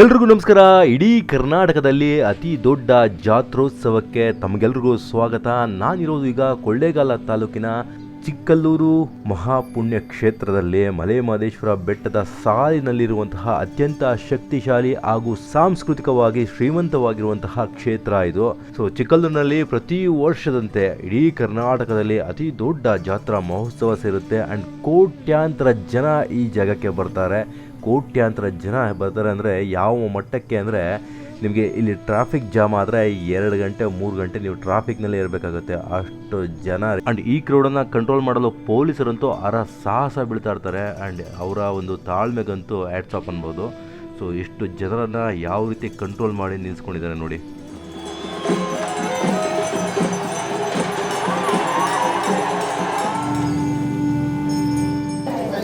ಎಲ್ರಿಗೂ ನಮಸ್ಕಾರ. ಇಡೀ ಕರ್ನಾಟಕದಲ್ಲಿ ಅತಿ ದೊಡ್ಡ ಜಾತ್ರೋತ್ಸವಕ್ಕೆ ತಮಗೆಲ್ರಿಗೂ ಸ್ವಾಗತ. ನಾನಿರೋದು ಈಗ ಕೊಳ್ಳೇಗಾಲ ತಾಲೂಕಿನ ಚಿಕ್ಕಲ್ಲೂರು ಮಹಾಪುಣ್ಯ ಕ್ಷೇತ್ರದಲ್ಲಿ ಮಲೆ ಮಹದೇಶ್ವರ ಬೆಟ್ಟದ ಸಾಲಿನಲ್ಲಿರುವಂತಹ ಅತ್ಯಂತ ಶಕ್ತಿಶಾಲಿ ಹಾಗೂ ಸಾಂಸ್ಕೃತಿಕವಾಗಿ ಶ್ರೀಮಂತವಾಗಿರುವಂತಹ ಕ್ಷೇತ್ರ ಇದು. ಸೊ ಚಿಕ್ಕಲ್ಲೂರಿನಲ್ಲಿ ಪ್ರತಿ ವರ್ಷದಂತೆ ಇಡೀ ಕರ್ನಾಟಕದಲ್ಲಿ ಅತಿ ದೊಡ್ಡ ಜಾತ್ರಾ ಮಹೋತ್ಸವ ಸೇರುತ್ತೆ. ಅಂಡ್ ಕೋಟ್ಯಾಂತರ ಜನ ಈ ಜಾಗಕ್ಕೆ ಬರ್ತಾರೆ. ಕೋಟ್ಯಾಂತರ ಜನ ಬರ್ತಾರೆ ಅಂದರೆ ಯಾವ ಮಟ್ಟಕ್ಕೆ ಅಂದರೆ ನಿಮಗೆ ಇಲ್ಲಿ ಟ್ರಾಫಿಕ್ ಜಾಮ್ ಆದರೆ ಎರಡು ಗಂಟೆ, ಮೂರು ಗಂಟೆ ನೀವು ಟ್ರಾಫಿಕ್ನಲ್ಲಿ ಇರಬೇಕಾಗುತ್ತೆ. ಅಷ್ಟು ಜನ ಆ್ಯಂಡ್ ಈ ಕ್ರೌಡನ್ನು ಕಂಟ್ರೋಲ್ ಮಾಡಲು ಪೊಲೀಸರಂತೂ ಅರ ಸಾಹಸ ಬೀಳ್ತಾ ಇರ್ತಾರೆ. ಆ್ಯಂಡ್ ಅವರ ಒಂದು ತಾಳ್ಮೆಗಂತೂ ಆ್ಯಡ್ಸ್ ಆಫ್ ಅನ್ಬೋದು. ಸೊ ಇಷ್ಟು ಜನರನ್ನು ಯಾವ ರೀತಿ ಕಂಟ್ರೋಲ್ ಮಾಡಿ ನಿಲ್ಲಿಸ್ಕೊಂಡಿದ್ದಾರೆ ನೋಡಿ.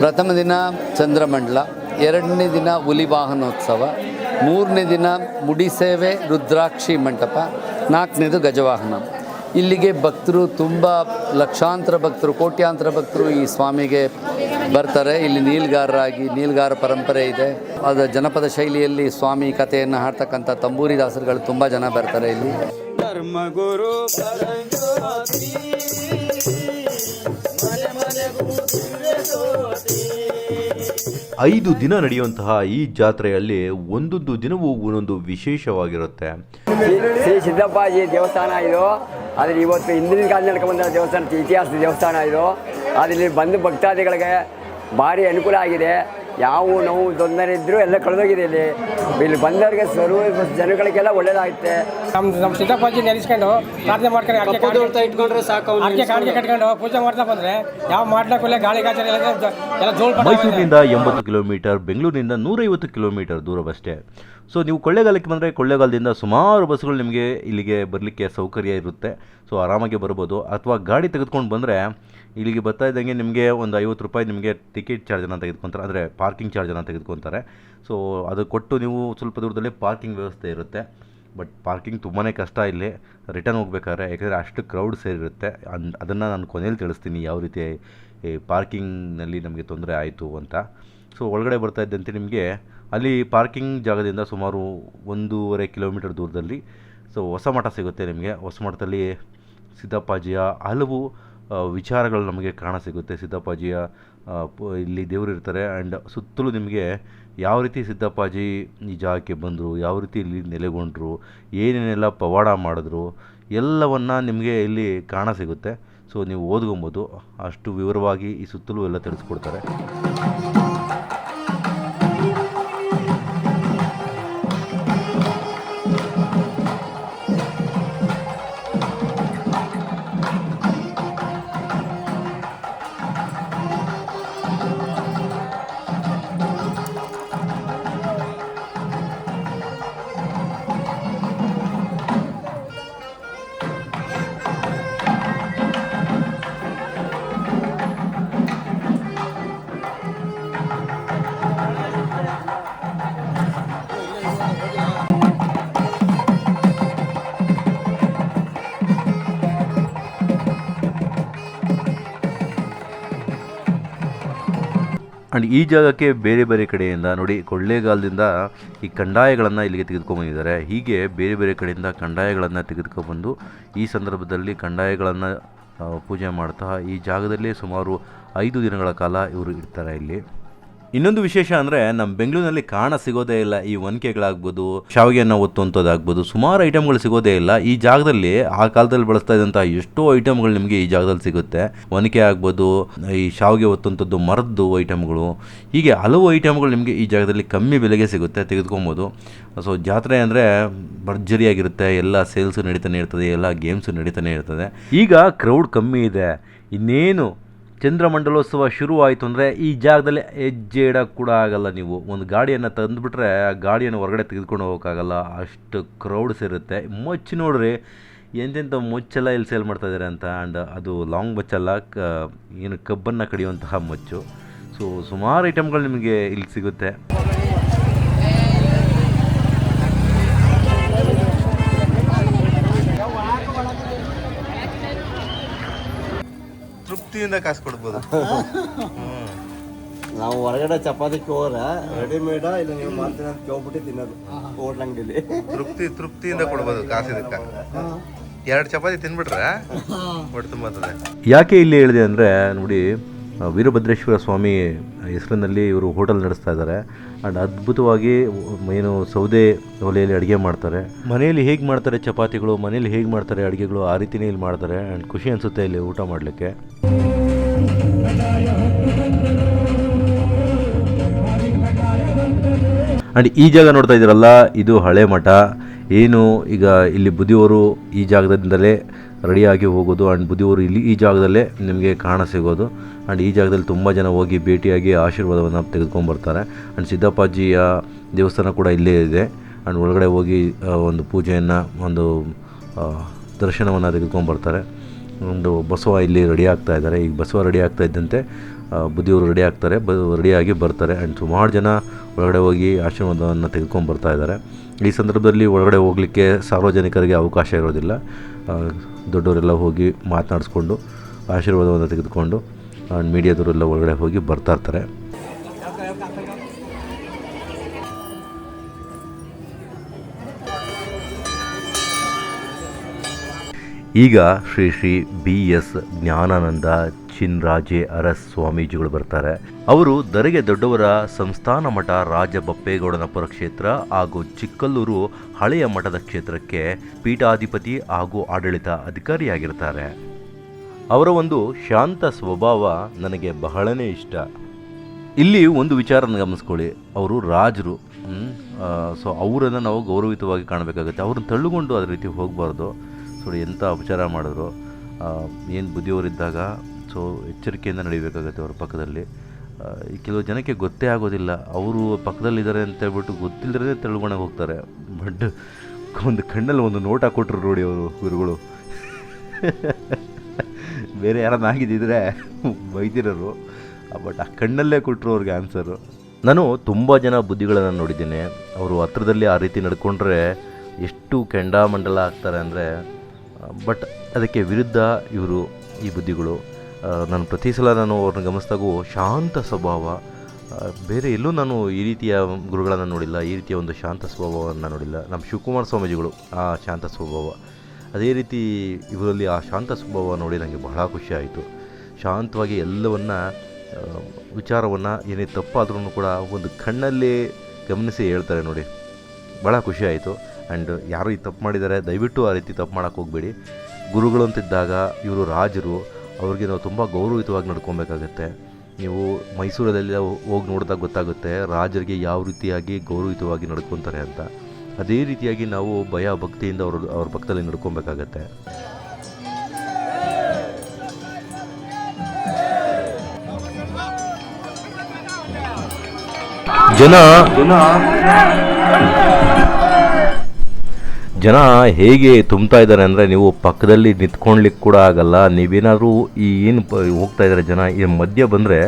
ಪ್ರಥಮ ದಿನ ಚಂದ್ರಮಂಡಲ. ಎರಡನೇ ದಿನ ಹುಲಿ ವಾಹನೋತ್ಸವ ಮೂರನೇ ದಿನ ಮುಡಿಸೇವೆ ರುದ್ರಾಕ್ಷಿ ಮಂಟಪ, ನಾಲ್ಕನೇದು ಗಜವಾಹನ. ಇಲ್ಲಿಗೆ ಭಕ್ತರು ತುಂಬ, ಲಕ್ಷಾಂತರ ಭಕ್ತರು, ಕೋಟ್ಯಾಂತರ ಭಕ್ತರು ಈ ಸ್ವಾಮಿಗೆ ಬರ್ತಾರೆ. ಇಲ್ಲಿ ನೀಲ್ಗಾರರಾಗಿ, ನೀಲ್ಗಾರ ಪರಂಪರೆ ಇದೆ. ಅದರ ಜನಪದ ಶೈಲಿಯಲ್ಲಿ ಸ್ವಾಮಿ ಕಥೆಯನ್ನು ಹಾಡ್ತಕ್ಕಂಥ ತಂಬೂರಿ ದಾಸರುಗಳು ತುಂಬ ಜನ ಬರ್ತಾರೆ ಇಲ್ಲಿ. ಧರ್ಮಗುರು ಐದು ದಿನ ನಡೆಯುವಂತಹ ಈ ಜಾತ್ರೆಯಲ್ಲಿ ಒಂದೊಂದು ದಿನವೂ ಒಂದೊಂದು ವಿಶೇಷವಾಗಿರುತ್ತೆ. ಶ್ರೀ ಸಿದ್ದಪ್ಪಾಜಿ ದೇವಸ್ಥಾನ ಇದು. ಆದರೆ ಇವತ್ತು ಹಿಂದಿನ ಕಾಲ ನಡ್ಕೊಂಡ್ಬಂದ ದೇವಸ್ಥಾನ, ಇತಿಹಾಸದ ದೇವಸ್ಥಾನ ಇದು. ಆದರೆ ಇಲ್ಲಿ ಬಂದು ಭಕ್ತಾದಿಗಳಿಗೆ ಭಾರಿ ಅನುಕೂಲ ಆಗಿದೆ. ಯಾವ ನೋವು ತೊಂದರೆ ಇದ್ದರೂ ಎಲ್ಲ ಕಳೆದೋಗಿದೆ ಇಲ್ಲಿ. ಇಲ್ಲಿ ಬಂದವರಿಗೆ ಸರ್ವ ಜನಗಳಿಗೆಲ್ಲ ಒಳ್ಳೇದಾಗುತ್ತೆ. ನಮ್ಮ ನಮ್ಮ ಸಿದ್ದಪ್ಪಾಜಿ ನೆನೆಸ್ಕೊಂಡು ಪ್ರಾರ್ಥನೆ ಮಾಡ್ಕೊಂಡು ಅಡಿಕೆ ಕಾಣಿಕೆ ಇಟ್ಕೊಂಡ್ರೆ ಸಾಕು ಅಡಿಕೆ ಕಾಣಿಕೆ ಕಟ್ಕೊಂಡು ಪೂಜೆ ಮಾಡ್ತಾ ಬಂದ್ರೆ ಯಾವ ಮಾಡ್ಲಕ್ಕಲ್ಲ ಗಾಳಿ ಗಾಜರ ಎಲ್ಲ ಜೋಳ ಮೈಸೂರಿನಿಂದ ಎಂಬತ್ತು ಕಿಲೋಮೀಟರ್ ಬೆಂಗಳೂರಿನಿಂದ ನೂರೈವತ್ತು ಕಿಲೋಮೀಟರ್ ದೂರವಷ್ಟೇ. ಸೊ ನೀವು ಕೊಳ್ಳೇಗಾಲಕ್ಕೆ ಬಂದರೆ ಕೊಳ್ಳೇಗಾಲದಿಂದ ಸುಮಾರು ಬಸ್ಗಳು ನಿಮಗೆ ಇಲ್ಲಿಗೆ ಬರಲಿಕ್ಕೆ ಸೌಕರ್ಯ ಇರುತ್ತೆ. ಸೊ ಆರಾಮಾಗಿ ಬರ್ಬೋದು. ಅಥವಾ ಗಾಡಿ ತೆಗೆದುಕೊಂಡು ಬಂದರೆ ಇಲ್ಲಿಗೆ ಬರ್ತಾ ಇದ್ದಂಗೆ ನಿಮಗೆ ಒಂದು ಐವತ್ತು ರೂಪಾಯಿ ನಿಮಗೆ ಟಿಕೆಟ್ ಚಾರ್ಜನ್ನು ತೆಗೆದುಕೊತಾರೆ. ಅಂದರೆ ಪಾರ್ಕಿಂಗ್ ಚಾರ್ಜನ್ನು ತೆಗೆದುಕೊತಾರೆ. ಸೊ ಅದು ಕೊಟ್ಟು ನೀವು ಸ್ವಲ್ಪ ದೂರದಲ್ಲಿ ಪಾರ್ಕಿಂಗ್ ವ್ಯವಸ್ಥೆ ಇರುತ್ತೆ. ಬಟ್ ಪಾರ್ಕಿಂಗ್ ತುಂಬಾ ಕಷ್ಟ ಇಲ್ಲಿ. ರಿಟರ್ನ್ ಹೋಗ್ಬೇಕಾದ್ರೆ, ಯಾಕಂದರೆ ಅಷ್ಟು ಕ್ರೌಡ್ ಸೇರಿರುತ್ತೆ. ಅನ್, ಅದನ್ನು ನಾನು ಕೊನೆಯಲ್ಲಿ ತಿಳಿಸ್ತೀನಿ ಯಾವ ರೀತಿ ಈ ಪಾರ್ಕಿಂಗ್ನಲ್ಲಿ ನಮಗೆ ತೊಂದರೆ ಆಯಿತು ಅಂತ. ಸೊ ಒಳಗಡೆ ಬರ್ತಾ ಇದ್ದಂತೆ ನಿಮಗೆ ಅಲ್ಲಿ ಪಾರ್ಕಿಂಗ್ ಜಾಗದಿಂದ ಸುಮಾರು ಒಂದೂವರೆ ಕಿಲೋಮೀಟರ್ ದೂರದಲ್ಲಿ ಸೊ ಹೊಸ ಮಠ ಸಿಗುತ್ತೆ ನಿಮಗೆ. ಹೊಸ ಮಠದಲ್ಲಿ ಸಿದ್ದಪ್ಪಾಜಿಯ ಹಲವು ವಿಚಾರಗಳು ನಮಗೆ ಕಾಣ ಸಿಗುತ್ತೆ. ಸಿದ್ದಪ್ಪಾಜಿಯ ಇಲ್ಲಿ ದೇವರು ಇರ್ತಾರೆ. ಆ್ಯಂಡ್ ಸುತ್ತಲೂ ನಿಮಗೆ ಯಾವ ರೀತಿ ಸಿದ್ದಪ್ಪಾಜಿ ಈ ಜಾಗಕ್ಕೆ ಬಂದರು, ಯಾವ ರೀತಿ ಇಲ್ಲಿ ನೆಲೆಗೊಂಡರು, ಏನೇನೆಲ್ಲ ಪವಾಡ ಮಾಡಿದ್ರು, ಎಲ್ಲವನ್ನು ನಿಮಗೆ ಇಲ್ಲಿ ಕಾಣ ಸಿಗುತ್ತೆ. ಸೊ, ನೀವು ಓದ್ಕೊಬೋದು. ಅಷ್ಟು ವಿವರವಾಗಿ ಈ ಸುತ್ತಲೂ ಎಲ್ಲ ತಿಳಿಸ್ಕೊಡ್ತಾರೆ. ಆ್ಯಂಡ್ ಈ ಜಾಗಕ್ಕೆ ಬೇರೆ ಬೇರೆ ಕಡೆಯಿಂದ ನೋಡಿ ಕೊಳ್ಳೇಗಾಲದಿಂದ ಈ ಕಂಡಾಯಗಳನ್ನು ಇಲ್ಲಿಗೆ ತೆಗೆದುಕೊಂಡ್ಬಂದಿದ್ದಾರೆ. ಹೀಗೆ ಬೇರೆ ಬೇರೆ ಕಡೆಯಿಂದ ಕಂಡಾಯಗಳನ್ನು ತೆಗೆದುಕೊಬಂದು ಈ ಸಂದರ್ಭದಲ್ಲಿ ಕಂಡಾಯಗಳನ್ನು ಪೂಜೆ ಮಾಡ್ತಾ ಈ ಜಾಗದಲ್ಲಿ ಸುಮಾರು ಐದು ದಿನಗಳ ಕಾಲ ಇವರು ಇರ್ತಾರೆ ಇಲ್ಲಿ. ಇನ್ನೊಂದು ವಿಶೇಷ ಅಂದರೆ ನಮ್ಮ ಬೆಂಗಳೂರಿನಲ್ಲಿ ಕಾಣ ಸಿಗೋದೇ ಇಲ್ಲ, ಈ ಒನಕೆಗಳಾಗ್ಬೋದು ಶಾವಿಗೆಯನ್ನು ಒತ್ತುವಂಥದ್ದಾಗ್ಬೋದು ಸುಮಾರು ಐಟಮ್ಗಳು ಸಿಗೋದೇ ಇಲ್ಲ. ಈ ಜಾಗದಲ್ಲಿ, ಆ ಕಾಲದಲ್ಲಿ ಬಳಸ್ತಾ ಇದ್ದಂಥ ಎಷ್ಟೋ ಐಟಮ್ಗಳು ನಿಮಗೆ ಈ ಜಾಗದಲ್ಲಿ ಸಿಗುತ್ತೆ. ಒನಕೆ ಆಗ್ಬೋದು, ಈ ಶಾವಿಗೆ ಒತ್ತುವಂಥದ್ದು ಮರದ್ದು ಐಟಮ್ಗಳು ಹೀಗೆ ಹಲವು ಐಟಮ್ಗಳು ನಿಮಗೆ ಈ ಜಾಗದಲ್ಲಿ ಕಮ್ಮಿ ಬೆಲೆಗೆ ಸಿಗುತ್ತೆ, ತೆಗೆದುಕೊಬೋದು. ಸೊ ಜಾತ್ರೆ ಅಂದರೆ ಭರ್ಜರಿಯಾಗಿರುತ್ತೆ, ಎಲ್ಲ ಸೇಲ್ಸು ನಡೀತಾನೆ ಇರ್ತದೆ, ಎಲ್ಲ ಗೇಮ್ಸು ನಡೀತಾನೆ ಇರ್ತದೆ. ಈಗ ಕ್ರೌಡ್ ಕಮ್ಮಿ ಇದೆ. ಇನ್ನೇನು ಚಂದ್ರಮಂಡಲೋತ್ಸವ ಶುರುವಾಯಿತು ಅಂದರೆ ಈ ಜಾಗದಲ್ಲಿ ಹೆಜ್ಜೆ ಇಡೋಕ್ಕೆ ಕೂಡ ಆಗಲ್ಲ ನೀವು. ಒಂದು ಗಾಡಿಯನ್ನು ತಂದುಬಿಟ್ರೆ ಆ ಗಾಡಿಯನ್ನು ಹೊರಗಡೆ ತೆಗೆದುಕೊಂಡು ಹೋಗೋಕ್ಕಾಗಲ್ಲ. ಅಷ್ಟು ಕ್ರೌಡ್ಸ್ ಇರುತ್ತೆ. ಮುಚ್ಚಿ ನೋಡ್ರಿ, ಎಂತೆಂಥ ಮುಚ್ಚೆಲ್ಲ ಇಲ್ಲಿ ಸೇಲ್ ಮಾಡ್ತಾ ಇದ್ದಾರೆ ಅಂತ. ಆ್ಯಂಡ್ ಅದು ಲಾಂಗ್ ಮಚ್ಚಲ್ಲ ಕ, ಏನು ಕಬ್ಬನ್ನು ಕಡಿಯುವಂತಹ ಮುಚ್ಚು. ಸೊ ಸುಮಾರು ಐಟಮ್ಗಳು ನಿಮಗೆ ಇಲ್ಲಿ ಸಿಗುತ್ತೆ. ತೃಪ್ತಿಯಿಂದ ಕಾಸು ಕೊಡ್ಬೋದು. ನಾವು ಹೊರಗಡೆ ಚಪಾತಿಗೆ ಹೋದ್ರೆ ರೆಡಿಮೇಡ ಇಲ್ಲ ನೀವು ಮಾಡ್ತೀನಿ ಅಂತ ಕೇಳ್ಬಿಟ್ಟು ತಿನ್ನೋದು. ಹೋಟ್ಲ್ ಅಂಗಡಿಲಿ ತೃಪ್ತಿ ತೃಪ್ತಿಯಿಂದ ಕೊಡ್ಬೋದು ಇದಕ್ಕೆ. ಎರಡು ಚಪಾತಿ ತಿನ್ಬಿಟ್ರೆ ಹೊಟ್ಟೆ ತುಂಬತ್ತದೆ. ಯಾಕೆ ಇಲ್ಲಿ ಹೇಳಿದೆ ಅಂದರೆ ನೋಡಿ ವೀರಭದ್ರೇಶ್ವರ ಸ್ವಾಮಿ ಹೆಸರಿನಲ್ಲಿ ಇವರು ಹೋಟೆಲ್ ನಡೆಸ್ತಾ ಇದ್ದಾರೆ. ಆ್ಯಂಡ್ ಅದ್ಭುತವಾಗಿ ಏನು ಸೌದೆ ಒಲೆಯಲ್ಲಿ ಅಡುಗೆ ಮಾಡ್ತಾರೆ. ಮನೆಯಲ್ಲಿ ಹೇಗೆ ಮಾಡ್ತಾರೆ ಚಪಾತಿಗಳು? ಮನೆಯಲ್ಲಿ ಹೇಗೆ ಮಾಡ್ತಾರೆ ಅಡುಗೆಗಳು? ಆ ರೀತಿನೇ ಇಲ್ಲಿ ಮಾಡ್ತಾರೆ. ಆ್ಯಂಡ್ ಖುಷಿ ಅನಿಸುತ್ತೆ ಇಲ್ಲಿ ಊಟ ಮಾಡಲಿಕ್ಕೆ. ಆ್ಯಂಡ್ ಈ ಜಾಗ ನೋಡ್ತಾ ಇದ್ದೀರಲ್ಲ, ಇದು ಹಳೆ ಮಠ. ಏನು ಈಗ ಇಲ್ಲಿ ಬುದಿಯವರು ಈ ಜಾಗದಿಂದಲೇ ರೆಡಿಯಾಗಿ ಹೋಗೋದು ಆ್ಯಂಡ್ ಬುದಿಯವರು ಇಲ್ಲಿ ಈ ಜಾಗದಲ್ಲೇ ನಿಮಗೆ ಕಾಣ ಸಿಗೋದು. ಆ್ಯಂಡ್ ಈ ಜಾಗದಲ್ಲಿ ತುಂಬ ಜನ ಹೋಗಿ ಭೇಟಿಯಾಗಿ ಆಶೀರ್ವಾದವನ್ನು ತೆಗೆದುಕೊಂಡ್ಬರ್ತಾರೆ ಆ್ಯಂಡ್ ಸಿದ್ದಪ್ಪಾಜಿಯ ದೇವಸ್ಥಾನ ಕೂಡ ಇಲ್ಲೇ ಇದೆ. ಆ್ಯಂಡ್ ಒಳಗಡೆ ಹೋಗಿ ಒಂದು ಪೂಜೆಯನ್ನು, ಒಂದು ದರ್ಶನವನ್ನು ತೆಗೆದುಕೊಂಡ್ಬರ್ತಾರೆ ಒಂದು ಬಸವ ಇಲ್ಲಿ ರೆಡಿ ಆಗ್ತಾ ಇದ್ದಾರೆ. ಈಗ ಬಸವ ರೆಡಿ ಆಗ್ತಾ ಇದ್ದಂತೆ ಬುದ್ಧಿಯವರು ರೆಡಿ ಆಗ್ತಾರೆ, ಬ ರೆಡಿಯಾಗಿ ಬರ್ತಾರೆ. ಆ್ಯಂಡ್ ಸುಮಾರು ಜನ ಒಳಗಡೆ ಹೋಗಿ ಆಶೀರ್ವಾದವನ್ನು ತೆಗೆದುಕೊಂಡು ಇದ್ದಾರೆ. ಈ ಸಂದರ್ಭದಲ್ಲಿ ಒಳಗಡೆ ಹೋಗಲಿಕ್ಕೆ ಸಾರ್ವಜನಿಕರಿಗೆ ಅವಕಾಶ ಇರೋದಿಲ್ಲ. ದೊಡ್ಡವರೆಲ್ಲ ಹೋಗಿ ಮಾತನಾಡಿಸ್ಕೊಂಡು, ಆಶೀರ್ವಾದವನ್ನು ತೆಗೆದುಕೊಂಡು ಆ್ಯಂಡ್ ಮೀಡಿಯಾದವರೆಲ್ಲ ಒಳಗಡೆ ಹೋಗಿ ಬರ್ತಾ ಇರ್ತಾರೆ. ಈಗ ಶ್ರೀ ಶ್ರೀ ಬಿ ಎಸ್ ಜ್ಞಾನಾನಂದ ಚಿನ್ರಾಜೆ ಅರಸ್ ಸ್ವಾಮೀಜಿಗಳು ಬರ್ತಾರೆ. ಅವರು ದರೆಗೆ ದೊಡ್ಡವರ ಸಂಸ್ಥಾನ ಮಠ ರಾಜ ಬಪ್ಪೇಗೌಡನಪುರ ಕ್ಷೇತ್ರ ಹಾಗೂ ಚಿಕ್ಕಲ್ಲೂರು ಹಳೆಯ ಮಠದ ಕ್ಷೇತ್ರಕ್ಕೆ ಪೀಠಾಧಿಪತಿ ಹಾಗೂ ಆಡಳಿತ ಅಧಿಕಾರಿಯಾಗಿರ್ತಾರೆ. ಅವರ ಒಂದು ಶಾಂತ ಸ್ವಭಾವ ನನಗೆ ಬಹಳನೇ ಇಷ್ಟ. ಇಲ್ಲಿ ಒಂದು ವಿಚಾರನ ಗಮನಿಸ್ಕೊಳ್ಳಿ. ಅವರು ರಾಜರು. ಸೊ ಅವರನ್ನು ನಾವು ಗೌರವಿತವಾಗಿ ಕಾಣಬೇಕಾಗುತ್ತೆ. ಅವ್ರನ್ನ ತಳ್ಳುಕೊಂಡು ಅದೇ ರೀತಿ ಹೋಗಬಾರ್ದು. ಸೊ ಎಂಥ ಉಪಚಾರ ಮಾಡಿದ್ರು. ಏನು ಬುದ್ಧಿಯವರಿದ್ದಾಗ ಸೊ ಎಚ್ಚರಿಕೆಯಿಂದ ನಡಿಬೇಕಾಗುತ್ತೆ ಅವ್ರ ಪಕ್ಕದಲ್ಲಿ. ಕೆಲವು ಜನಕ್ಕೆ ಗೊತ್ತೇ ಆಗೋದಿಲ್ಲ. ಅವರು ಪಕ್ಕದಲ್ಲಿದ್ದಾರೆ ಅಂತ ಹೇಳ್ಬಿಟ್ಟು ಗೊತ್ತಿಲ್ಲದೇ ತಳ್ಕೊಂಡೇ ಹೋಗ್ತಾರೆ. ಬಟ್ ಒಂದು ಕಣ್ಣಲ್ಲಿ ಒಂದು ನೋಟ ಕೊಟ್ಟರು ನೋಡಿ ಅವರು ಗುರುಗಳು. ಬೇರೆ ಯಾರನ್ನ ಆಗಿದ್ದಿದ್ರೆ ಬೈದಿರೋರು. ಬಟ್ ಆ ಕಣ್ಣಲ್ಲೇ ಕೊಟ್ಟರು ಅವ್ರಿಗೆ ಆನ್ಸರು ನಾನು ತುಂಬ ಜನ ಬುದ್ಧಿಗಳನ್ನು ನೋಡಿದ್ದೀನಿ. ಅವರು ಹತ್ರದಲ್ಲಿ ಆ ರೀತಿ ನಡ್ಕೊಂಡ್ರೆ ಎಷ್ಟು ಕೆಂಡಾಮಂಡಲ ಆಗ್ತಾರೆ ಅಂದರೆ ಬಟ್ ಅದಕ್ಕೆ ವಿರುದ್ಧ ಇವರು ಈ ಬುದ್ಧಿಗಳು. ನಾನು ಪ್ರತಿ ಸಲ ನಾನು ಅವ್ರನ್ನ ಗಮನಿಸಿದಾಗೂ ಶಾಂತ ಸ್ವಭಾವ. ಬೇರೆ ಎಲ್ಲೂ ನಾನು ಈ ರೀತಿಯ ಗುರುಗಳನ್ನು ನೋಡಿಲ್ಲ, ಈ ರೀತಿಯ ಒಂದು ಶಾಂತ ಸ್ವಭಾವವನ್ನು ನೋಡಿಲ್ಲ. ನಮ್ಮ ಶಿವಕುಮಾರ ಸ್ವಾಮೀಜಿಗಳು ಆ ಶಾಂತ ಸ್ವಭಾವ. ಅದೇ ರೀತಿ ಇವರಲ್ಲಿ ಆ ಶಾಂತ ಸ್ವಭಾವ ನೋಡಿ ನನಗೆ ಬಹಳ ಖುಷಿಯಾಯಿತು ಶಾಂತವಾಗಿ ಎಲ್ಲವನ್ನು ವಿಚಾರವನ್ನು, ಏನೇ ತಪ್ಪಾದ್ರೂ ಕೂಡ ಒಂದು ಕಣ್ಣಲ್ಲಿ ಗಮನಿಸಿ ಹೇಳ್ತಾರೆ ನೋಡಿ. ಭಾಳ ಖುಷಿಯಾಯಿತು ಆ್ಯಂಡ್ ಯಾರು ಈ ತಪ್ಪು ಮಾಡಿದ್ದಾರೆ, ದಯವಿಟ್ಟು ಆ ರೀತಿ ತಪ್ಪು ಮಾಡೋಕ್ಕೆ ಹೋಗಬೇಡಿ. ಗುರುಗಳು ಅಂತಿದ್ದಾಗ ಇವರು ರಾಜರು ಅವ್ರಿಗೆ ನಾವು ತುಂಬ ಗೌರವಯುತವಾಗಿ ನಡ್ಕೊಬೇಕಾಗತ್ತೆ. ನೀವು ಮೈಸೂರಲ್ಲೆಲ್ಲ ಹೋಗಿ ನೋಡಿದಾಗ ಗೊತ್ತಾಗುತ್ತೆ ರಾಜರಿಗೆ ಯಾವ ರೀತಿಯಾಗಿ ಗೌರವಯುತವಾಗಿ ನಡ್ಕೊತಾರೆ ಅಂತ. ಅದೇ ರೀತಿಯಾಗಿ ನಾವು ಭಯ ಭಕ್ತಿಯಿಂದ ಅವ್ರ ಅವ್ರ ಭಕ್ತದಲ್ಲಿ ನಡ್ಕೊಬೇಕಾಗತ್ತೆ. ಜನ ಜನ ಹೇಗೆ ತುಂಬ್ತಾ ಇದ್ದಾರೆ ಅಂದರೆ ನೀವು ಪಕ್ಕದಲ್ಲಿ ನಿಂತ್ಕೊಳ್ಲಿಕ್ಕೆ ಕೂಡ ಆಗಲ್ಲ. ನೀವೇನಾದರೂ ಈ ಏನು ಹೋಗ್ತಾ ಇದ್ದಾರೆ ಜನ, ಈ ಮಧ್ಯ ಬಂದರೆ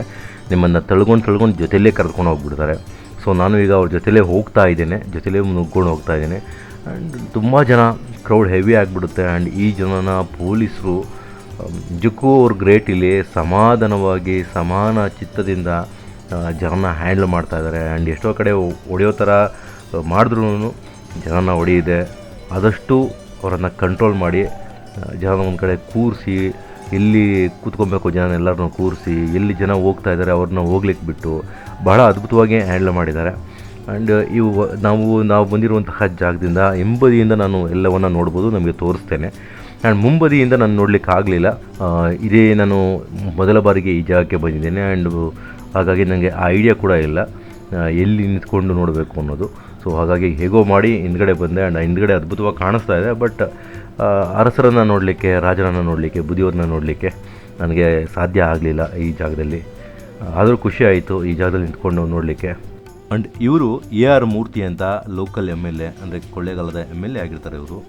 ನಿಮ್ಮನ್ನು ತಳ್ಕೊಂಡು ತಳ್ಕೊಂಡು ಜೊತೆಯಲ್ಲೇ ಕರ್ಕೊಂಡು ಹೋಗ್ಬಿಡ್ತಾರೆ. ಸೊ ನಾನು ಈಗ ಅವ್ರ ಜೊತೆಲೇ ಹೋಗ್ತಾ ಇದ್ದೇನೆ, ಜೊತೆಲೇ ನುಗ್ಕೊಂಡು ಹೋಗ್ತಾ ಇದ್ದೇನೆ. ಆ್ಯಂಡ್ ತುಂಬ ಜನ ಕ್ರೌಡ್ ಹೆವಿ ಆಗಿಬಿಡುತ್ತೆ. ಆ್ಯಂಡ್ ಈ ಜನನ ಪೊಲೀಸರು ನಿಜಕ್ಕೂ ಅವ್ರ ಗ್ರೇಟ್ ಇಲ್ಲಿ ಸಮಾಧಾನವಾಗಿ, ಸಮಾನ ಚಿತ್ತದಿಂದ ಜನನ ಹ್ಯಾಂಡಲ್ ಮಾಡ್ತಾ ಇದ್ದಾರೆ. ಆ್ಯಂಡ್ ಎಷ್ಟೋ ಕಡೆ ಹೊಡೆಯೋ ಥರ ಮಾಡಿದ್ರೂ ಜನನ ಹೊಡೆಯಿದೆ ಆದಷ್ಟು ಅವರನ್ನು ಕಂಟ್ರೋಲ್ ಮಾಡಿ ಜನ ಒಂದು ಕಡೆ ಕೂರಿಸಿ ಎಲ್ಲಿ ಕೂತ್ಕೊಬೇಕು ಜನ ಎಲ್ಲರನ್ನೂ ಕೂರಿಸಿ, ಎಲ್ಲಿ ಜನ ಹೋಗ್ತಾ ಇದ್ದಾರೆ ಅವ್ರನ್ನ ಹೋಗ್ಲಿಕ್ಕೆ ಬಿಟ್ಟು ಬಹಳ ಅದ್ಭುತವಾಗಿ ಹ್ಯಾಂಡ್ಲ್ ಮಾಡಿದ್ದಾರೆ. ಆ್ಯಂಡ್ ಇವು ನಾವು ನಾವು ಬಂದಿರುವಂತಹ ಜಾಗದಿಂದ ಹಿಂಬದಿಯಿಂದ ನಾನು ಎಲ್ಲವನ್ನು ನೋಡ್ಬೋದು, ನಮಗೆ ತೋರಿಸ್ತೇನೆ. ಆ್ಯಂಡ್ ಮುಂಬದಿಯಿಂದ ನಾನು ನೋಡಲಿಕ್ಕೆ ಆಗಲಿಲ್ಲ. ಇದೇ ನಾನು ಮೊದಲ ಬಾರಿಗೆ ಈ ಜಾಗಕ್ಕೆ ಬಂದಿದ್ದೇನೆ. ಆ್ಯಂಡ್ ಹಾಗಾಗಿ ನನಗೆ ಆ ಐಡಿಯಾ ಕೂಡ ಇಲ್ಲ. ಎಲ್ಲಿ ನಿಂತ್ಕೊಂಡು ನೋಡಬೇಕು ಅನ್ನೋದು. ಸೊ ಹಾಗಾಗಿ ಹೇಗೋ ಮಾಡಿ ಹಿಂದ್ಗಡೆ ಬಂದೆ ಆ್ಯಂಡ್ ಹಿಂದ್ಗಡೆ ಅದ್ಭುತವಾಗಿ ಕಾಣಿಸ್ತಾ ಇದೆ, ಬಟ್ ಅರಸರನ್ನು ನೋಡಲಿಕ್ಕೆ ರಾಜರನ್ನು ನೋಡಲಿಕ್ಕೆ ಬುದಿಯವ್ರನ್ನ ನೋಡಲಿಕ್ಕೆ ನನಗೆ ಸಾಧ್ಯ ಆಗಲಿಲ್ಲ ಈ ಜಾಗದಲ್ಲಿ. ಆದರೂ ಖುಷಿ ಆಯಿತು ಈ ಜಾಗದಲ್ಲಿ ನಿಂತ್ಕೊಂಡು ನೋಡಲಿಕ್ಕೆ. ಆ್ಯಂಡ್ ಇವರು ಎ ಆರ್ ಮೂರ್ತಿ ಅಂತ ಲೋಕಲ್ ಎಂ ಎಲ್ ಎ ಅಂದರೆ ಕೊಳ್ಳೇಗಾಲದ ಎಂ ಎಲ್ ಎ ಆಗಿರ್ತಾರೆ ಇವರು.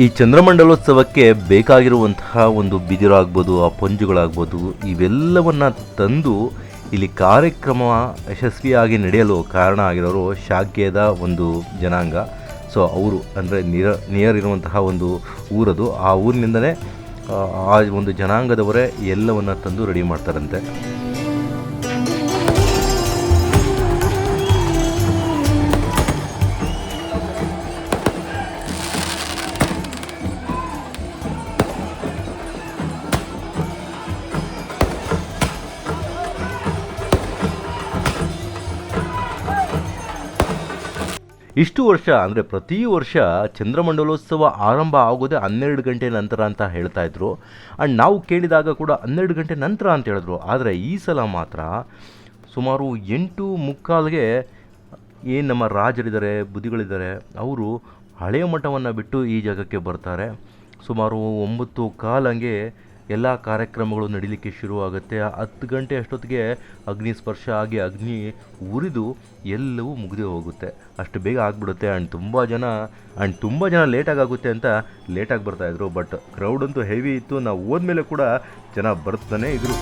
ಈ ಚಂದ್ರಮಂಡಲೋತ್ಸವಕ್ಕೆ ಬೇಕಾಗಿರುವಂತಹ ಒಂದು ಬಿದಿರಾಗ್ಬೋದು, ಆ ಪಂಜುಗಳಾಗ್ಬೋದು, ಇವೆಲ್ಲವನ್ನ ತಂದು ಇಲ್ಲಿ ಕಾರ್ಯಕ್ರಮ ಯಶಸ್ವಿಯಾಗಿ ನಡೆಯಲು ಕಾರಣ ಆಗಿರೋರು ಶಾಖೆಯದ ಒಂದು ಜನಾಂಗ. ಸೊ, ಅವರು ಅಂದರೆ ನಿರ ನಿಯರ್ ಇರುವಂತಹ ಒಂದು ಊರದು. ಆ ಊರಿನಿಂದಲೇ ಆ ಒಂದು ಜನಾಂಗದವರೇ ಎಲ್ಲವನ್ನು ತಂದು ರೆಡಿ ಮಾಡ್ತಾರಂತೆ. ಇಷ್ಟು ವರ್ಷ, ಅಂದರೆ ಪ್ರತಿ ವರ್ಷ ಚಂದ್ರಮಂಡಲೋತ್ಸವ ಆರಂಭ ಆಗೋದೇ ಹನ್ನೆರಡು ಗಂಟೆ ನಂತರ ಅಂತ ಹೇಳ್ತಾ ಇದ್ರು. ಆ್ಯಂಡ್ ನಾವು ಕೇಳಿದಾಗ ಕೂಡ ಹನ್ನೆರಡು ಗಂಟೆ ನಂತರ ಅಂತ ಹೇಳಿದ್ರು. ಆದರೆ ಈ ಸಲ ಮಾತ್ರ ಸುಮಾರು ಎಂಟು ಮುಕ್ಕಾಲ್ಗೆ ಏನು ನಮ್ಮ ರಾಜರಿದ್ದಾರೆ, ಬುದ್ಧಿಗಳಿದ್ದಾರೆ, ಅವರು ಹಳೆಯ ಮಠವನ್ನು ಬಿಟ್ಟು ಈ ಜಾಗಕ್ಕೆ ಬರ್ತಾರೆ. ಸುಮಾರು ಒಂಬತ್ತು ಕಾಲಂಗೆ ಎಲ್ಲ ಕಾರ್ಯಕ್ರಮಗಳು ನಡೀಲಿಕ್ಕೆ ಶುರುವಾಗುತ್ತೆ. ಹತ್ತು ಗಂಟೆ ಅಷ್ಟೊತ್ತಿಗೆ ಅಗ್ನಿ ಸ್ಪರ್ಶ ಆಗಿ ಅಗ್ನಿ ಉರಿದು ಎಲ್ಲವೂ ಮುಗಿದೇ ಹೋಗುತ್ತೆ. ಅಷ್ಟು ಬೇಗ ಆಗಿಬಿಡುತ್ತೆ. ಆ್ಯಂಡ್ ತುಂಬ ಜನ ಆ್ಯಂಡ್ ತುಂಬ ಜನ ಲೇಟಾಗಿ ಆಗುತ್ತೆ ಅಂತ ಲೇಟಾಗಿ ಬರ್ತಾಯಿದ್ರು ಬಟ್ ಕ್ರೌಡ್ ಅಂತೂ ಹೆವಿ ಇತ್ತು. ನಾವು ಹೋದ್ಮೇಲೆ ಕೂಡ ಜನ ಬರ್ತಾನೆ ಇದ್ರು.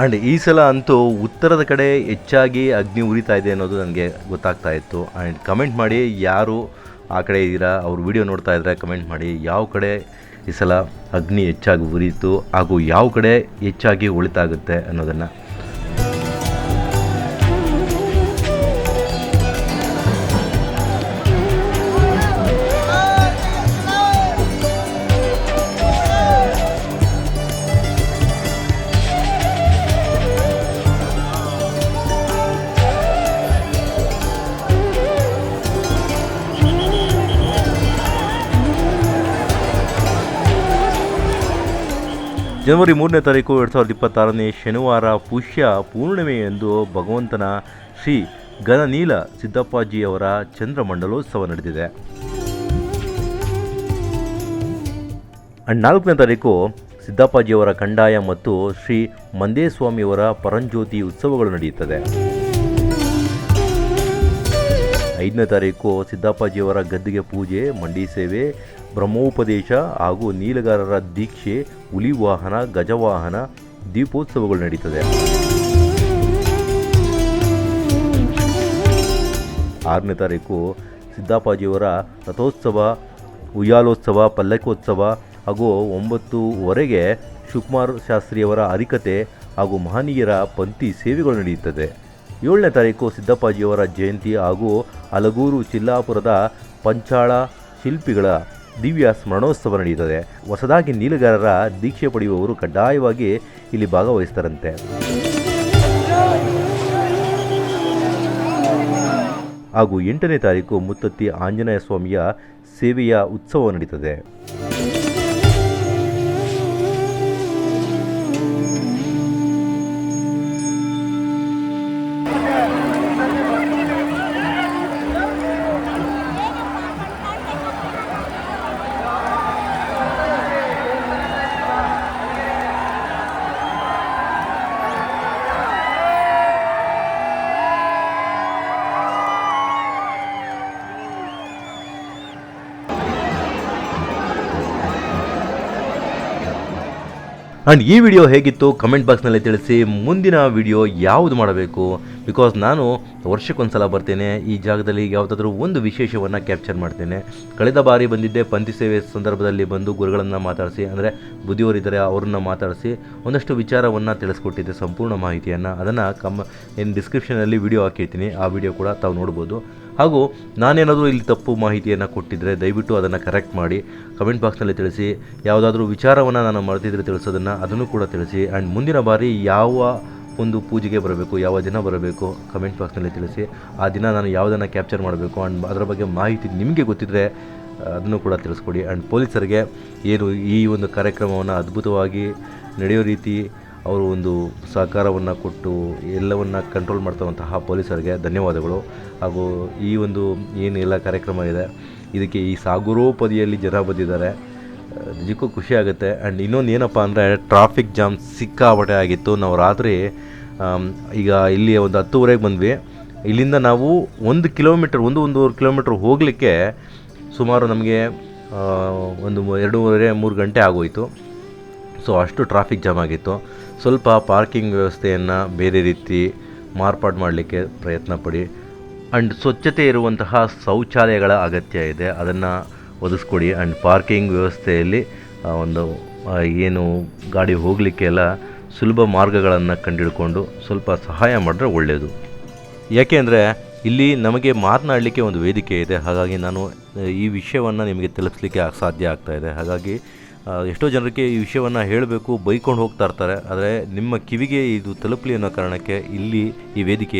ಆ್ಯಂಡ್ ಈ ಸಲ ಅಂತೂ ಉತ್ತರದ ಕಡೆ ಹೆಚ್ಚಾಗಿ ಅಗ್ನಿ ಉರಿತಾ ಇದೆ ಅನ್ನೋದು ನನಗೆ ಗೊತ್ತಾಗ್ತಾ ಇತ್ತು. ಆ್ಯಂಡ್ ಕಮೆಂಟ್ ಮಾಡಿ ಯಾರು ಆ ಕಡೆ ಇದ್ದೀರಾ? ಅವ್ರ ವಿಡಿಯೋ ನೋಡ್ತಾ ಇದ್ದರೆ ಕಮೆಂಟ್ ಮಾಡಿ ಯಾವ ಕಡೆ ಈ ಸಲ ಅಗ್ನಿ ಹೆಚ್ಚಾಗಿ ಉರಿಯಿತು ಹಾಗೂ ಯಾವ ಕಡೆ ಹೆಚ್ಚಾಗಿ ಉಳಿತಾಗುತ್ತೆ ಅನ್ನೋದನ್ನು ಜನವರಿ ಮೂರನೇ ತಾರೀಕು ಎರಡು ಸಾವಿರದ ಇಪ್ಪತ್ತಾರನೇ ಶನಿವಾರ ಪುಷ್ಯ ಪೂರ್ಣಿಮೆಯಂದು ಭಗವಂತನ ಶ್ರೀ ಗಣನೀಲ ಸಿದ್ದಪ್ಪಾಜಿಯವರ ಚಂದ್ರಮಂಡಲೋತ್ಸವ ನಡೆದಿದೆ. ನಾಲ್ಕನೇ ತಾರೀಕು ಸಿದ್ದಪ್ಪಾಜಿಯವರ ಕಂದಾಯ ಮತ್ತು ಶ್ರೀ ಮಂದೇಸ್ವಾಮಿಯವರ ಪರಂಜ್ಯೋತಿ ಉತ್ಸವಗಳು ನಡೆಯುತ್ತದೆ. ಐದನೇ ತಾರೀಕು ಸಿದ್ದಪ್ಪಾಜಿಯವರ ಗದ್ದಿಗೆ ಪೂಜೆ, ಮಂಡಿ ಸೇವೆ ಬ್ರಹ್ಮೋಪದೇಶ ಹಾಗೂ ನೀಲಗಾರರ ದೀಕ್ಷೆ, ಹುಲಿ ವಾಹನ ಗಜವಾಹನ ದೀಪೋತ್ಸವಗಳು ನಡೀತದೆ. ಆರನೇ ತಾರೀಕು ಸಿದ್ದಾಪಾಜಿಯವರ ರಥೋತ್ಸವ, ಉಯ್ಯಾಲೋತ್ಸವ, ಪಲ್ಲಕ್ಕೋತ್ಸವ ಹಾಗೂ ಒಂಬತ್ತುವರೆಗೆ ಶಿವಕುಮಾರ್ ಶಾಸ್ತ್ರಿಯವರ ಅರಿಕತೆ ಹಾಗೂ ಮಹನೀಯರ ಪಂಥಿ ಸೇವೆಗಳು ನಡೆಯುತ್ತದೆ. ಏಳನೇ ತಾರೀಕು ಸಿದ್ದಪ್ಪಾಜಿಯವರ ಜಯಂತಿ ಹಾಗೂ ಅಲಗೂರು ಚಿಲ್ಲಾಪುರದ ಪಂಚಾಳ ಶಿಲ್ಪಿಗಳ ದಿವ್ಯ ಸ್ಮರಣೋತ್ಸವ ನಡೆಯುತ್ತದೆ. ಹೊಸದಾಗಿ ನೀಲಗಾರರ ದೀಕ್ಷೆ ಪಡೆಯುವವರು ಕಡ್ಡಾಯವಾಗಿ ಇಲ್ಲಿ ಭಾಗವಹಿಸ್ತಾರಂತೆ ಹಾಗೂ ಎಂಟನೇ ತಾರೀಕು ಮುತ್ತತ್ತಿ ಆಂಜನೇಯ ಸ್ವಾಮಿಯ ಸೇವೆಯ ಉತ್ಸವ ನಡೀತದೆ. ಆ್ಯಂಡ್ ಈ ವಿಡಿಯೋ ಹೇಗಿತ್ತು ಕಮೆಂಟ್ ಬಾಕ್ಸ್ನಲ್ಲಿ ತಿಳಿಸಿ, ಮುಂದಿನ ವಿಡಿಯೋ ಯಾವುದು ಮಾಡಬೇಕು? ಬಿಕಾಸ್ ನಾನು ವರ್ಷಕ್ಕೊಂದ್ಸಲ ಬರ್ತೇನೆ, ಈ ಜಾಗದಲ್ಲಿ ಯಾವುದಾದ್ರೂ ಒಂದು ವಿಶೇಷವನ್ನು ಕ್ಯಾಪ್ಚರ್ ಮಾಡ್ತೇನೆ. ಕಳೆದ ಬಾರಿ ಬಂದಿದ್ದೆ ಪಂಥಿ ಸೇವೆ ಸಂದರ್ಭದಲ್ಲಿ ಬಂದು ಗುರುಗಳನ್ನು ಮಾತಾಡಿಸಿ, ಅಂದರೆ ಬುದ್ಧಿಯವರಿದ್ದಾರೆ ಅವರನ್ನು ಮಾತಾಡಿಸಿ ಒಂದಷ್ಟು ವಿಚಾರವನ್ನು ತಿಳಿಸ್ಕೊಟ್ಟಿದ್ದೆ, ಸಂಪೂರ್ಣ ಮಾಹಿತಿಯನ್ನು. ಅದನ್ನು ಕಮ್ ಏನು ಡಿಸ್ಕ್ರಿಪ್ಷನಲ್ಲಿ ವಿಡಿಯೋ ಹಾಕಿರ್ತೀನಿ ಆ ವಿಡಿಯೋ ಕೂಡ ತಾವು ನೋಡ್ಬೋದು. ಹಾಗೂ ನಾನೇನಾದರೂ ಇಲ್ಲಿ ತಪ್ಪು ಮಾಹಿತಿಯನ್ನು ಕೊಟ್ಟಿದ್ದರೆ ದಯವಿಟ್ಟು ಅದನ್ನು ಕರೆಕ್ಟ್ ಮಾಡಿ ಕಮೆಂಟ್ ಬಾಕ್ಸ್ನಲ್ಲಿ ತಿಳಿಸಿ, ಯಾವುದಾದ್ರೂ ವಿಚಾರವನ್ನು ನಾನು ಮರೆತಿದ್ರೆ ತಿಳಿಸೋದನ್ನು ಅದನ್ನು ಕೂಡ ತಿಳಿಸಿ ಆ್ಯಂಡ್ ಮುಂದಿನ ಬಾರಿ ಯಾವ ಒಂದು ಪೂಜೆಗೆ ಬರಬೇಕು, ಯಾವ ದಿನ ಬರಬೇಕು ಕಮೆಂಟ್ ಬಾಕ್ಸ್ನಲ್ಲಿ ತಿಳಿಸಿ, ಆ ದಿನ ನಾನು ಯಾವುದನ್ನು ಕ್ಯಾಪ್ಚರ್ ಮಾಡಬೇಕು ಆ್ಯಂಡ್ ಅದರ ಬಗ್ಗೆ ಮಾಹಿತಿ ನಿಮಗೆ ಗೊತ್ತಿದ್ದರೆ ಅದನ್ನು ಕೂಡ ತಿಳಿಸ್ಕೊಡಿ. ಆ್ಯಂಡ್ ಪೊಲೀಸರಿಗೆ ಏನು ಈ ಒಂದು ಕಾರ್ಯಕ್ರಮವನ್ನು ಅದ್ಭುತವಾಗಿ ನಡೆಯೋ ರೀತಿ ಅವರು ಒಂದು ಸಹಕಾರವನ್ನು ಕೊಟ್ಟು ಎಲ್ಲವನ್ನ ಕಂಟ್ರೋಲ್ ಮಾಡ್ತಕ್ಕಂತಹ ಪೊಲೀಸರಿಗೆ ಧನ್ಯವಾದಗಳು. ಹಾಗೂ ಈ ಒಂದು ಏನು ಎಲ್ಲ ಕಾರ್ಯಕ್ರಮ ಇದೆ, ಇದಕ್ಕೆ ಈ ಸಾಗರೋಪದಿಯಲ್ಲಿ ಜನ ಬಂದಿದ್ದಾರೆ. ನಿಜಕ್ಕೂ ಖುಷಿ ಆಗುತ್ತೆ. ಆ್ಯಂಡ್ ಇನ್ನೊಂದು ಏನಪ್ಪ ಅಂದರೆ ಟ್ರಾಫಿಕ್ ಜಾಮ್ ಸಿಕ್ಕಾಪಟ್ಟೆ ಆಗಿತ್ತು. ನಾವು ರಾತ್ರಿ ಈಗ ಇಲ್ಲಿ ಒಂದು ಹತ್ತುವರೆಗೆ ಬಂದ್ವಿ. ಇಲ್ಲಿಂದ ನಾವು ಒಂದು ಕಿಲೋಮೀಟರ್ ಒಂದು ಒಂದೂವರೆ ಕಿಲೋಮೀಟ್ರ್ ಹೋಗಲಿಕ್ಕೆ ಸುಮಾರು ನಮಗೆ ಒಂದು ಎರಡೂವರೆ, ಮೂರು ಗಂಟೆ ಆಗೋಯಿತು. ಸೊ ಅಷ್ಟು ಟ್ರಾಫಿಕ್ ಜಾಮ್ ಆಗಿತ್ತು. ಸ್ವಲ್ಪ ಪಾರ್ಕಿಂಗ್ ವ್ಯವಸ್ಥೆಯನ್ನು ಬೇರೆ ರೀತಿ ಮಾರ್ಪಾಡು ಮಾಡಲಿಕ್ಕೆ ಪ್ರಯತ್ನ ಪಡಿ. ಆ್ಯಂಡ್ ಸ್ವಚ್ಛತೆ ಇರುವಂತಹ ಶೌಚಾಲಯಗಳ ಅಗತ್ಯ ಇದೆ. ಅದನ್ನು ಒದಗಿಸ್ಕೊಡಿ. ಆ್ಯಂಡ್ ಪಾರ್ಕಿಂಗ್ ವ್ಯವಸ್ಥೆಯಲ್ಲಿ ಒಂದು ಏನು ಗಾಡಿ ಹೋಗಲಿಕ್ಕೆ ಎಲ್ಲ ಸುಲಭ ಮಾರ್ಗಗಳನ್ನು ಕಂಡುಹಿಡ್ಕೊಂಡು ಸ್ವಲ್ಪ ಸಹಾಯ ಮಾಡಿದ್ರೆ ಒಳ್ಳೆಯದು ಯಾಕೆಂದರೆ ಇಲ್ಲಿ ನಮಗೆ ಮಾತನಾಡಲಿಕ್ಕೆ ಒಂದು ವೇದಿಕೆ ಇದೆ. ಹಾಗಾಗಿ ನಾನು, ಈ ವಿಷಯವನ್ನು ನಿಮಗೆ ತಿಳಿಸ್ಲಿಕ್ಕೆ ಸಾಧ್ಯ ಆಗ್ತಾ ಇದೆ. ಹಾಗಾಗಿ ಎಷ್ಟೋ ಜನರಿಗೆ ಈ ವಿಷಯವನ್ನು ಹೇಳಬೇಕು, ಬೈಕೊಂಡು ಹೋಗ್ತಾ ಇರ್ತಾರೆ. ಆದರೆ ನಿಮ್ಮ ಕಿವಿಗೆ ಇದು ತಲುಪಲಿ ಅನ್ನೋ ಕಾರಣಕ್ಕೆ ಇಲ್ಲಿ ಈ ವೇದಿಕೆ